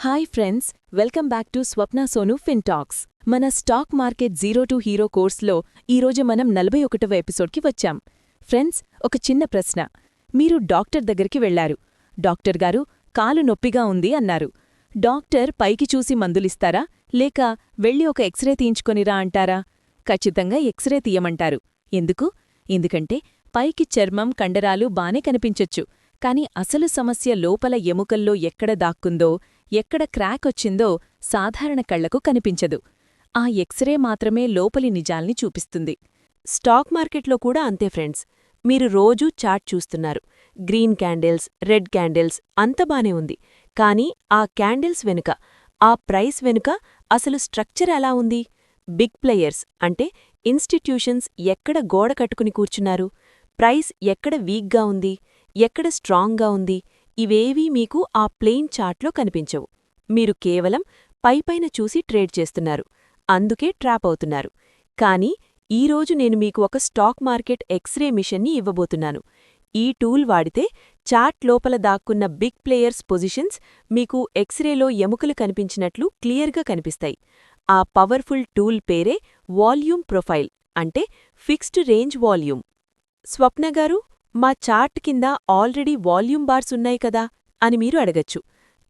Hi friends welcome back to Swapna Sonu Fintalks మన stock market zero to hero కోర్స్లో ఈరోజు మనం నలభై ఒకటవ ఎపిసోడ్కి వచ్చాం. ఫ్రెండ్స్ ఒక చిన్న ప్రశ్న. మీరు డాక్టర్ దగ్గరికి వెళ్ళారు డాక్టర్ గారు కాలు నొప్పిగా ఉంది అన్నారు. డాక్టర్ పైకి చూసి మందులిస్తారా? లేక వెళ్ళి ఒక ఎక్స్రే తీయించుకొనిరా అంటారా? ఖచ్చితంగా ఎక్స్రే తీయమంటారు. ఎందుకు? ఎందుకంటే పైకి చర్మం కండరాలు బానే కనిపించొచ్చు. కాని అసలు సమస్య లోపల ఎముకల్లో ఎక్కడ దాక్కుందో ఎక్కడ క్రాక్ వచ్చిందో సాధారణ కళ్ళకు కనిపించదు. ఆ ఎక్స్రే మాత్రమే లోపలి నిజాల్ని చూపిస్తుంది. స్టాక్ మార్కెట్లో కూడా అంతే ఫ్రెండ్స్. మీరు రోజూ చార్ట్ చూస్తున్నారు. గ్రీన్ క్యాండిల్స్ రెడ్ క్యాండిల్స్ అంత బానే ఉంది. కానీ ఆ క్యాండిల్స్ వెనుక ఆ ప్రైస్ వెనుక అసలు స్ట్రక్చర్ ఎలా ఉంది? బిగ్ ప్లేయర్స్ అంటే ఇన్స్టిట్యూషన్స్ ఎక్కడ గోడ కట్టుకుని కూర్చున్నారు? ప్రైస్ ఎక్కడ వీక్గా ఉంది? ఎక్కడ స్ట్రాంగ్గా ఉంది? ఇవేవీ మీకు ఆ ప్లెయిన్ చార్ట్లో కనిపించవు. మీరు కేవలం పైపైన చూసి ట్రేడ్ చేస్తున్నారు. అందుకే ట్రాప్ అవుతున్నారు. కానీ ఈరోజు నేను మీకు ఒక స్టాక్ మార్కెట్ ఎక్స్రే మిషన్ని ఇవ్వబోతున్నాను. ఈ టూల్ వాడితే చార్ట్ లోపల దాక్కున్న బిగ్ ప్లేయర్స్ పొజిషన్స్ మీకు ఎక్స్రేలో ఎముకలు కనిపించినట్లు క్లియర్గా కనిపిస్తాయి. ఆ పవర్ఫుల్ టూల్ పేరే వాల్యూమ్ ప్రొఫైల్ అంటే ఫిక్స్డ్ రేంజ్ వాల్యూమ్. స్వప్నగారు మా చార్ట్ కింద ఆల్రెడీ వాల్యూమ్ బార్స్ ఉన్నాయి కదా అని మీరు అడగచ్చు.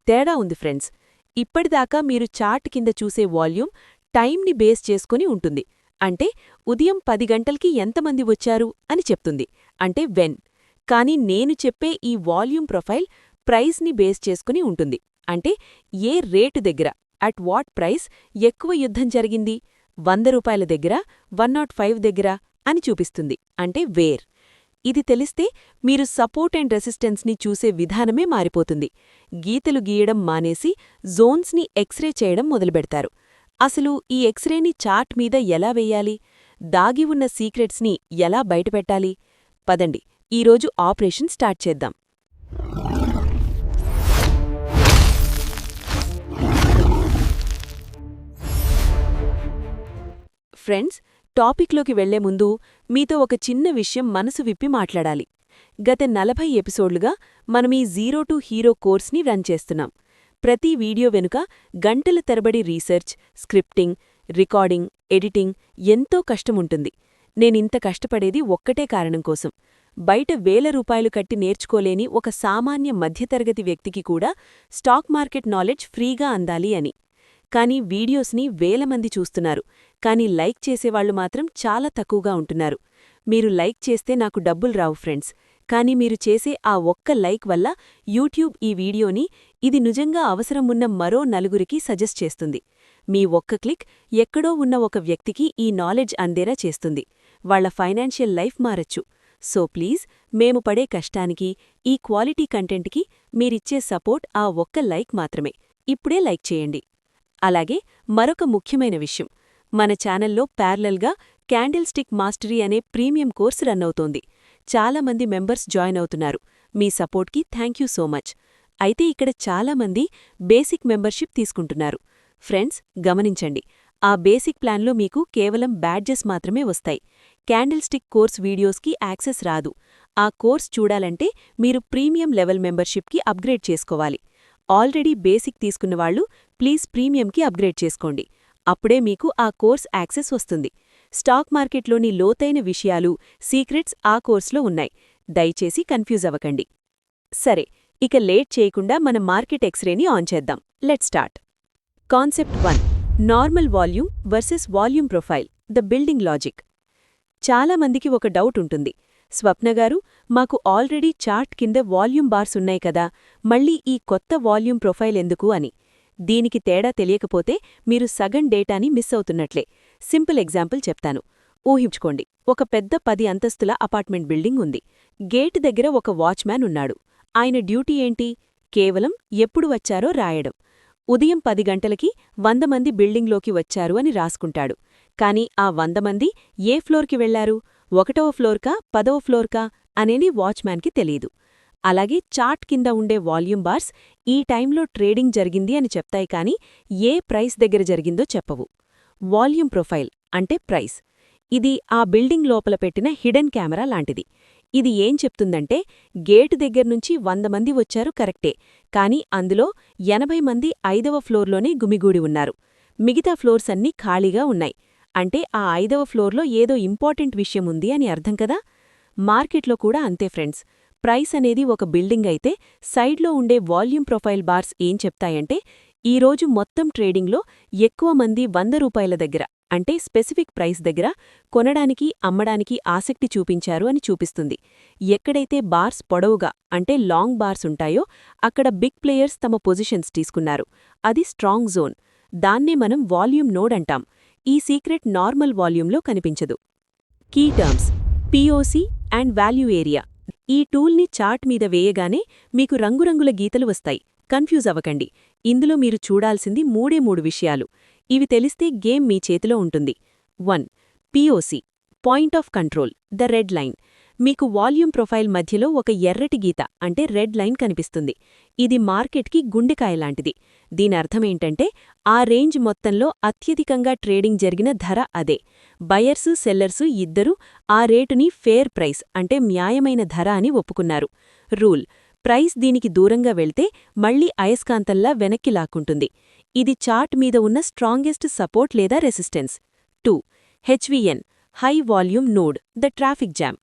తేడా ఉంది ఫ్రెండ్స్. ఇప్పటిదాకా మీరు చార్ట్ కింద చూసే వాల్యూమ్ టైంని బేస్ చేసుకుని ఉంటుంది. అంటే ఉదయం పది గంటలకి ఎంతమంది వచ్చారు అని చెప్తుంది. అంటే వెన్. కాని నేను చెప్పే ఈ వాల్యూమ్ ప్రొఫైల్ ప్రైస్ని బేస్ చేసుకుని ఉంటుంది. అంటే ఏ రేటు దగ్గర అట్ వాట్ ప్రైస్ ఎక్కువ యుద్ధం జరిగింది? వంద రూపాయల దగ్గర వన్ నాట్ ఫైవ్ దగ్గర అని చూపిస్తుంది. అంటే వేర్. ఇది తెలిస్తే మీరు సపోర్ట్ అండ్ రెసిస్టెన్స్ని చూసే విధానమే మారిపోతుంది. గీతలు గీయడం మానేసి జోన్స్ని ఎక్స్రే చేయడం మొదలుపెడతారు. అసలు ఈ ఎక్స్రేని చార్ట్ మీద ఎలా వెయ్యాలి దాగి ఉన్న సీక్రెట్స్ని ఎలా బయటపెట్టాలి? పదండి ఈరోజు ఆపరేషన్ స్టార్ట్ చేద్దాం. ఫ్రెండ్స్ టాపిక్లోకి వెళ్ళే ముందు మీతో ఒక చిన్న విషయం మనసు విప్పి మాట్లాడాలి. గత నలభై ఎపిసోడ్లుగా మనం ఈ జీరో టు హీరో కోర్స్ని రన్ చేస్తున్నాం. ప్రతి వీడియో వెనుక గంటల తరబడి రీసెర్చ్ స్క్రిప్టింగ్ రికార్డింగ్ ఎడిటింగ్ ఎంతో కష్టముంటుంది. నేనింత కష్టపడేది ఒక్కటే కారణం కోసం. బయట వేల రూపాయలు కట్టి నేర్చుకోలేని ఒక సామాన్య మధ్యతరగతి వ్యక్తికి కూడా స్టాక్ మార్కెట్ నాలెడ్జ్ ఫ్రీగా అందాలి అని. కానీ వీడియోస్ని వేల మంది చూస్తున్నారు. కానీ లైక్ చేసేవాళ్ళు మాత్రం చాలా తక్కువగా ఉంటున్నారు. మీరు లైక్ చేస్తే నాకు డబ్బులు రావు ఫ్రెండ్స్. కానీ మీరు చేసే ఆ ఒక్క లైక్ వల్ల యూట్యూబ్ ఈ వీడియోని ఇది నిజంగా అవసరం ఉన్న మరో నలుగురికి సజెస్ట్ చేస్తుంది. మీ ఒక్క క్లిక్ ఎక్కడో ఉన్న ఒక వ్యక్తికి ఈ నాలెడ్జ్ అందేలా చేస్తుంది. వాళ్ళ ఫైనాన్షియల్ లైఫ్ మారచ్చు. సో ప్లీజ్ మేము పడే కష్టానికి ఈ క్వాలిటీ కంటెంట్కి మీరిచ్చే సపోర్ట్ ఆ ఒక్క లైక్ మాత్రమే. ఇప్పుడే లైక్ చేయండి. అలాగే మరొక ముఖ్యమైన విషయం. మన ఛానల్లో ప్యారలల్గా క్యాండిల్ స్టిక్ మాస్టరీ అనే ప్రీమియం కోర్సు రన్ అవుతోంది. చాలామంది మెంబర్స్ జాయిన్ అవుతున్నారు. మీ సపోర్ట్కి థ్యాంక్ యూ సో మచ్. అయితే ఇక్కడ చాలామంది బేసిక్ మెంబర్షిప్ తీసుకుంటున్నారు. ఫ్రెండ్స్ గమనించండి. ఆ బేసిక్ ప్లాన్లో మీకు కేవలం బ్యాడ్జెస్ మాత్రమే వస్తాయి. క్యాండిల్ స్టిక్ కోర్స్ వీడియోస్కి యాక్సెస్ రాదు. ఆ కోర్స్ చూడాలంటే మీరు ప్రీమియం లెవెల్ మెంబర్షిప్కి అప్గ్రేడ్ చేసుకోవాలి. ఆల్రెడీ బేసిక్ తీసుకున్నవాళ్ళు ప్లీజ్ ప్రీమియంకి అప్గ్రేడ్ చేసుకోండి. అప్పుడే మీకు ఆ కోర్స్ యాక్సెస్ వస్తుంది. స్టాక్ మార్కెట్లోని లోతైన విషయాలు సీక్రెట్స్ ఆ కోర్సులో ఉన్నాయి. దయచేసి కన్ఫ్యూజ్ అవ్వకండి. సరే ఇక లేట్ చేయకుండా మన మార్కెట్ ఎక్స్రేని ఆన్ చేద్దాం. Let start. Concept one. Normal volume versus volume profile. The building logic. చాలామందికి ఒక డౌట్ ఉంటుంది. స్వప్నగారు మాకు ఆల్రెడీ చార్ట్ కింద వాల్యూమ్ బార్స్ ఉన్నాయి కదా మళ్ళీ ఈ కొత్త వాల్యూమ్ ప్రొఫైల్ ఎందుకు అని. దీనికి తేడా తెలియకపోతే మీరు సగం డేటాని మిస్ అవుతున్నట్లే. సింపుల్ ఎగ్జాంపుల్ చెప్తాను. ఊహించుకోండి. ఒక పెద్ద పది అంతస్తుల అపార్ట్మెంట్ బిల్డింగ్ ఉంది. గేట్ దగ్గర ఒక వాచ్మ్యాన్ ఉన్నాడు. ఆయన డ్యూటీ ఏంటి? కేవలం ఎప్పుడు వచ్చారో రాయడం. ఉదయం పది గంటలకి వంద మంది బిల్డింగ్లోకి వచ్చారు అని రాసుకుంటాడు. కాని ఆ వంద మంది ఏ ఫ్లోర్కి వెళ్ళారు? ఒకటవ ఫ్లోర్కా పదవ ఫ్లోర్కా అనేది వాచ్మ్యాన్కి తెలీదు. అలాగే చార్ట్ కింద ఉండే వాల్యూమ్ బార్స్ ఈ టైంలో ట్రేడింగ్ జరిగింది అని చెప్తాయి కానీ ఏ ప్రైస్ దగ్గర జరిగిందో చెప్పవు. వాల్యూమ్ ప్రొఫైల్ అంటే ప్రైస్. ఇది ఆ బిల్డింగ్ లోపల పెట్టిన హిడెన్ కెమెరా లాంటిది. ఇది ఏం చెప్తుందంటే గేటు దగ్గర్నుంచి వంద మంది వచ్చారు కరెక్టే కానీ అందులో ఎనభై మంది ఐదవ ఫ్లోర్లోనే గుమిగూడి ఉన్నారు. మిగతా ఫ్లోర్స్ అన్నీ ఖాళీగా ఉన్నాయి. అంటే ఆ ఐదవ ఫ్లోర్లో ఏదో ఇంపార్టెంట్ విషయం ఉంది అని అర్థం కదా? మార్కెట్లో కూడా అంతే ఫ్రెండ్స్. ప్రైస్ అనేది ఒక బిల్డింగ్ అయితే సైడ్లో ఉండే వాల్యూమ్ ప్రొఫైల్ బార్స్ ఏం చెప్తాయంటే ఈరోజు మొత్తం ట్రేడింగ్లో ఎక్కువ మంది వంద రూపాయల దగ్గర అంటే స్పెసిఫిక్ ప్రైస్ దగ్గర కొనడానికి అమ్మడానికి ఆసక్తి చూపించారు అని చూపిస్తుంది. ఎక్కడైతే బార్స్ పొడవుగా అంటే లాంగ్ బార్స్ ఉంటాయో అక్కడ బిగ్ ప్లేయర్స్ తమ పొజిషన్స్ తీసుకున్నారు. అది స్ట్రాంగ్ జోన్. దాన్నే మనం వాల్యూమ్ నోడ్ అంటాం. ఈ సీక్రెట్ నార్మల్ వాల్యూమ్లో కనిపించదు. Key terms POC and value area. ఈ టూల్ని చార్ట్ మీద వేయగానే మీకు రంగురంగుల గీతలు వస్తాయి. కన్ఫ్యూజ్ అవ్వకండి. ఇందులో మీరు చూడాల్సింది మూడే మూడు విషయాలు. ఇవి తెలిస్తే గేమ్ మీ చేతిలో ఉంటుంది. One POC point of control the red line మీకు వాల్యూమ్ ప్రొఫైల్ మధ్యలో ఒక ఎర్రటి గీత అంటే రెడ్ లైన్ కనిపిస్తుంది. ఇది మార్కెట్కి గుండెకాయలాంటిది. దీనర్థమేంటంటే ఆ రేంజ్ మొత్తంలో అత్యధికంగా ట్రేడింగ్ జరిగిన ధర అదే. బయర్సు సెల్లర్సు ఇద్దరూ ఆ రేటుని ఫేర్ ప్రైస్ అంటే న్యాయమైన ధర అని ఒప్పుకున్నారు. రూల్. ప్రైస్ దీనికి దూరంగా వెళ్తే మళ్ళీ అయస్కాంతంలా వెనక్కి లాక్కుంటుంది. ఇది చార్ట్ మీద ఉన్న స్ట్రాంగెస్ట్ సపోర్ట్ లేదా resistance. Two. HVN. High volume node. The traffic jam.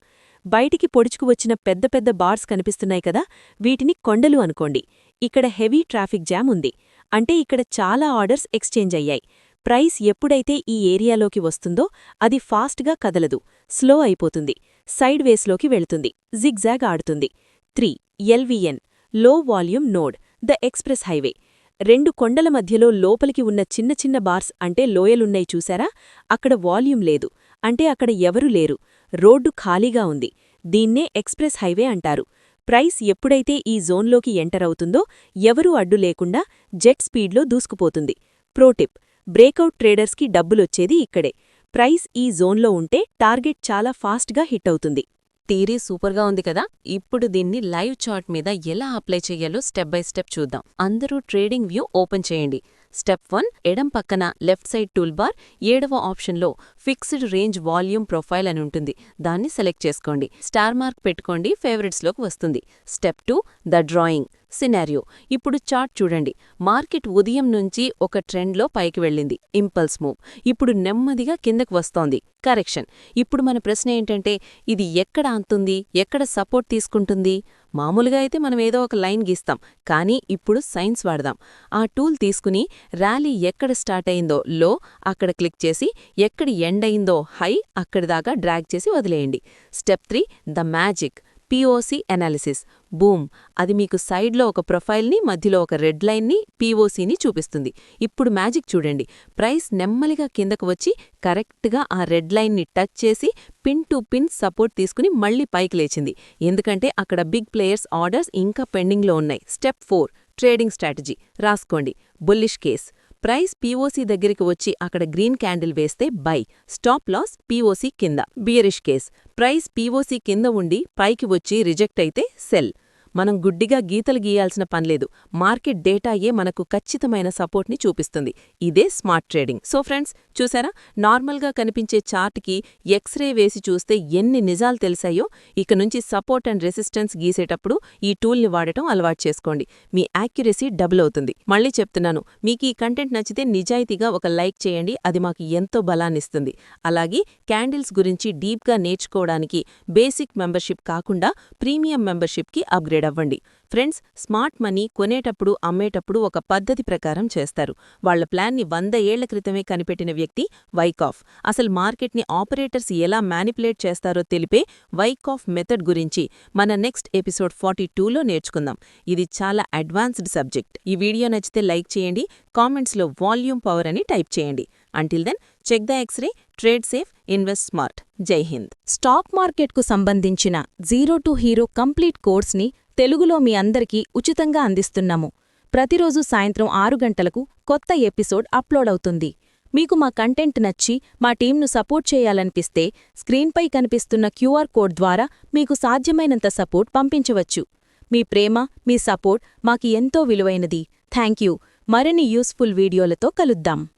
బయటికి పొడుచుకువచ్చిన పెద్ద పెద్ద బార్స్ కనిపిస్తున్నాయి కదా వీటిని కొండలు అనుకోండి. ఇక్కడ హెవీ ట్రాఫిక్ జామ్ ఉంది. అంటే ఇక్కడ చాలా ఆర్డర్స్ ఎక్స్చేంజ్ అయ్యాయి. ప్రైస్ ఎప్పుడైతే ఈ ఏరియాలోకి వస్తుందో అది ఫాస్ట్గా కదలదు స్లో అయిపోతుంది సైడ్ వేస్లోకి వెళుతుంది జిగ్జాగ్ ఆడుతుంది. Three ఎల్విఎన్లో volume node the express highway. రెండు కొండల మధ్యలో లోపలికి ఉన్న చిన్న చిన్న బార్స్ అంటే లోయలున్నాయి చూశారా అక్కడ వాల్యూమ్ లేదు అంటే అక్కడ ఎవరూ లేరు రోడ్డు ఖాళీగా ఉంది దీన్నే ఎక్స్ప్రెస్ హైవే అంటారు. ప్రైస్ ఎప్పుడైతే ఈ జోన్లోకి ఎంటర్ అవుతుందో ఎవరూ అడ్డు లేకుండా జెట్ స్పీడ్లో దూసుకుపోతుంది. ప్రోటిప్ బ్రేకౌట్ ట్రేడర్స్కి డబ్బులొచ్చేది ఇక్కడే. ప్రైస్ ఈ జోన్లో ఉంటే టార్గెట్ చాలా ఫాస్ట్గా హిట్ అవుతుంది థీరీ సూపర్గా ఉంది కదా? ఇప్పుడు దీన్ని లైవ్ చార్ట్ మీద ఎలా అప్లై చేయాలో స్టెప్ బై స్టెప్ చూద్దాం. అందరూ ట్రేడింగ్ వ్యూ ఓపెన్ చేయండి. స్టెప్ వన్ ఎడం పక్కన లెఫ్ట్ సైడ్ టూల్ బార్ ఏడవ ఆప్షన్లో ఫిక్స్డ్ రేంజ్ వాల్యూమ్ ప్రొఫైల్ అని ఉంటుంది. దాన్ని సెలెక్ట్ చేసుకోండి. స్టార్ మార్క్ పెట్టుకోండి ఫేవరెట్స్లోకి వస్తుంది. Step two the drawing. Scenario. ఇప్పుడు చార్ట్ చూడండి. మార్కెట్ ఉదయం నుంచి ఒక ట్రెండ్లో పైకి వెళ్ళింది. Impulse move. ఇప్పుడు నెమ్మదిగా కిందకు వస్తోంది. కరెక్షన్. ఇప్పుడు మన ప్రశ్న ఏంటంటే ఇది ఎక్కడ అంతుంది? ఎక్కడ సపోర్ట్ తీసుకుంటుంది? మామూలుగా అయితే మనం ఏదో ఒక లైన్ గీస్తాం. కానీ ఇప్పుడు సైన్స్ వాడదాం. ఆ టూల్ తీసుకుని ర్యాలీ ఎక్కడ స్టార్ట్ అయిందో లో అక్కడ క్లిక్ చేసి ఎక్కడ ఎండ్ అయిందో హై అక్కడి దాకా డ్రాగ్ చేసి వదిలేయండి. Step three the magic. POC analysis boom అది మీకు సైడ్లో ఒక ప్రొఫైల్ని మధ్యలో ఒక రెడ్ లైన్ని పిఓసిని చూపిస్తుంది. ఇప్పుడు మ్యాజిక్ చూడండి. ప్రైస్ నెమ్మలిగా కిందకు వచ్చి కరెక్ట్గా ఆ రెడ్ లైన్ని టచ్ చేసి పిన్ టు పిన్ సపోర్ట్ తీసుకుని మళ్ళీ పైకి లేచింది. ఎందుకంటే అక్కడ బిగ్ ప్లేయర్స్ ఆర్డర్స్ ఇంకా పెండింగ్లో ఉన్నాయి. స్టెప్ ఫోర్ ట్రేడింగ్ స్ట్రాటజీ రాసుకోండి. బుల్లిష్ కేస్ ప్రైస్ పీఓసీ దగ్గరికి వచ్చి అక్కడ గ్రీన్ క్యాండిల్ వేస్తే బై. స్టాప్ లాస్ పీఓసీ కింద. Bearish case. ప్రైస్ పీఓసీ కింద ఉండి పైకి వచ్చి రిజెక్ట్ అయితే సెల్. మనం గుడ్డిగా గీతలు గీయాల్సిన పనిలేదు మార్కెట్ డేటాయే మనకు ఖచ్చితమైన సపోర్ట్ని చూపిస్తుంది. ఇదే స్మార్ట్ ట్రేడింగ్. సో ఫ్రెండ్స్ చూసారా? నార్మల్గా కనిపించే చార్ట్కి ఎక్స్రే వేసి చూస్తే ఎన్ని నిజాలు తెలిసాయో ఇక నుంచి సపోర్ట్ అండ్ రెసిస్టెన్స్ గీసేటప్పుడు ఈ టూల్ని వాడటం అలవాటు చేసుకోండి. మీ యాక్యురసీ డబుల్ అవుతుంది. మళ్ళీ చెప్తున్నాను మీకు ఈ కంటెంట్ నచ్చితే నిజాయితీగా ఒక లైక్ చేయండి. అది మాకు ఎంతో బలాన్నిస్తుంది అలాగే క్యాండిల్స్ గురించి డీప్గా నేర్చుకోవడానికి బేసిక్ మెంబర్షిప్ కాకుండా ప్రీమియం మెంబర్షిప్కి అప్గ్రేడ్ అవ్వండి. ఫ్రెండ్స్ స్మార్ట్ మనీ కొనేటప్పుడు అమ్మేటప్పుడు ఒక పద్ధతి ప్రకారం చేస్తారు. వాళ్ళ ప్లాన్ని వంద ఏళ్ళ క్రితమే కనిపెట్టిన వ్యక్తి వైకాఫ్. అసలు మార్కెట్ని ఆపరేటర్స్ ఎలా మ్యానిపులేట్ చేస్తారో తెలిపే వైకాఫ్ మెథడ్ గురించి మన నెక్స్ట్ ఎపిసోడ్ ఫార్టీ టూలో నేర్చుకుందాం. ఇది చాలా అడ్వాన్స్డ్ సబ్జెక్ట్. ఈ వీడియో నచ్చితే లైక్ చేయండి కామెంట్స్లో వాల్యూమ్ పవర్ అని టైప్ చేయండి. Until then check the X ray trade safe invest smart జై హింద్. స్టాక్ మార్కెట్కు సంబంధించిన జీరో టు హీరో కంప్లీట్ కోర్స్ని తెలుగులో మీ అందరికీ ఉచితంగా అందిస్తున్నాము. ప్రతిరోజు సాయంత్రం ఆరు గంటలకు కొత్త ఎపిసోడ్ అప్లోడ్ అవుతుంది. మీకు మా కంటెంట్ నచ్చి మా టీంను సపోర్ట్ చేయాలనిపిస్తే స్క్రీన్పై కనిపిస్తున్న క్యూఆర్ కోడ్ ద్వారా మీకు సాధ్యమైనంత సపోర్ట్ పంపించవచ్చు. మీ ప్రేమ మీ సపోర్ట్ మాకు ఎంతో విలువైనది. Thank you. మరిన్ని యూస్ఫుల్ వీడియోలతో కలుద్దాం.